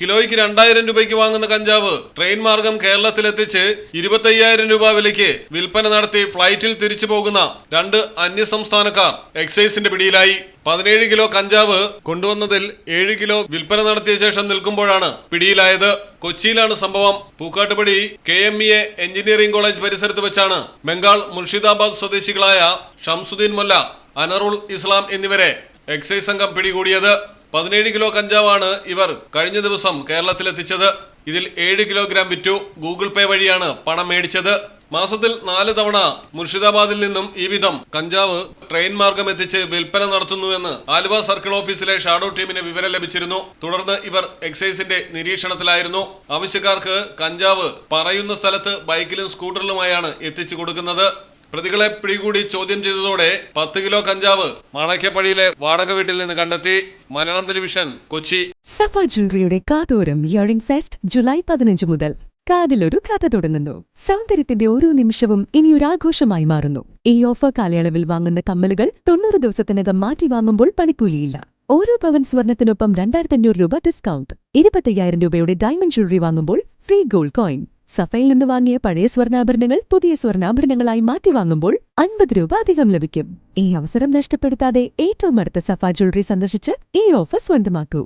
കിലോയ്ക്ക് രണ്ടായിരം രൂപയ്ക്ക് വാങ്ങുന്ന കഞ്ചാവ് ട്രെയിൻ മാർഗം കേരളത്തിലെത്തിച്ച് ഇരുപത്തയ്യായിരം രൂപ വിലയ്ക്ക് വിൽപ്പന നടത്തി ഫ്ലൈറ്റിൽ തിരിച്ചു പോകുന്ന രണ്ട് അന്യസംസ്ഥാനക്കാർ എക്സൈസിന്റെ പിടിയിലായി. പതിനേഴ് കിലോ കഞ്ചാവ് കൊണ്ടുവന്നതിൽ ഏഴ് കിലോ വിൽപ്പന നടത്തിയ ശേഷം നിൽക്കുമ്പോഴാണ് പിടിയിലായത്. കൊച്ചിയിലാണ് സംഭവം. Pookkattupadi K M E A engineering college പരിസരത്ത് വെച്ചാണ് ബംഗാൾ മുർഷിദാബാദ് സ്വദേശികളായ ഷംസുദ്ദീൻ മൊല്ല അനറുൾ ഇസ്ലാം എന്നിവരെ എക്സൈസ് സംഘം പിടികൂടിയത്. പതിനേഴ് കിലോ കഞ്ചാവാണ് ഇവർ കഴിഞ്ഞ ദിവസം കേരളത്തിലെത്തിച്ചത്. ഇതിൽ ഏഴ് കിലോഗ്രാം വിറ്റു. ഗൂഗിൾ പേ വഴിയാണ് പണം മേടിച്ചത്. മാസത്തിൽ നാല് തവണ മുർഷിദാബാദിൽ നിന്നും ഈ വിധം കഞ്ചാവ് ട്രെയിൻ മാർഗം എത്തിച്ച് വിൽപ്പന നടത്തുന്നുവെന്ന് ആലുവ സർക്കിൾ ഓഫീസിലെ ഷാഡോ ടീമിന് വിവരം ലഭിച്ചിരുന്നു. തുടർന്ന് ഇവർ എക്സൈസിന്റെ നിരീക്ഷണത്തിലായിരുന്നു. ആവശ്യക്കാർക്ക് കഞ്ചാവ് പറയുന്ന സ്ഥലത്ത് ബൈക്കിലും സ്കൂട്ടറിലുമായാണ് എത്തിച്ചു കൊടുക്കുന്നത്. പ്രതികളെ പിടികൂടി ചോദ്യം ചെയ്തതോടെ പത്ത് കിലോ കഞ്ചാവ് മാണയ്ക്കപ്പടിയിലെ വാടക വീട്ടിൽ നിന്ന് കണ്ടെത്തി മലയാളം ടെലിവിഷൻ കൊച്ചി. സഫ ജ്വല്ലറിയുടെ കാതോരം ഇയറിംഗ് ഫെസ്റ്റ് ജൂലൈ പതിനഞ്ച് മുതൽ. കാതിലൊരു കഥ തുടങ്ങുന്നു. സൗന്ദര്യത്തിന്റെ ഓരോ നിമിഷവും ഇനിയൊരു ആഘോഷമായി മാറുന്നു. ഈ ഓഫർ കാലയളവിൽ വാങ്ങുന്ന കമ്മലുകൾ തൊണ്ണൂറ് ദിവസത്തിനകം മാറ്റി വാങ്ങുമ്പോൾ പണിക്കൂലിയില്ല. ഓരോ പവൻ സ്വർണത്തിനൊപ്പം രണ്ടായിരത്തി അഞ്ഞൂറ് രൂപ ഡിസ്കൗണ്ട് ഇരുപത്തയ്യായിരം രൂപയുടെ ഡയമണ്ട് ജ്വല്ലറി വാങ്ങുമ്പോൾ ഫ്രീ ഗോൾഡ് കോയിൻ സഫയിൽ നിന്ന് വാങ്ങിയ പഴയ സ്വർണാഭരണങ്ങൾ പുതിയ സ്വർണാഭരണങ്ങളായി മാറ്റി വാങ്ങുമ്പോൾ അൻപത് രൂപ അധികം ലഭിക്കും. ഈ അവസരം നഷ്ടപ്പെടുത്താതെ ഏറ്റവും അടുത്ത സഫ ജ്വല്ലറി സന്ദർശിച്ച് ഈ ഓഫർ സ്വന്തമാക്കൂ.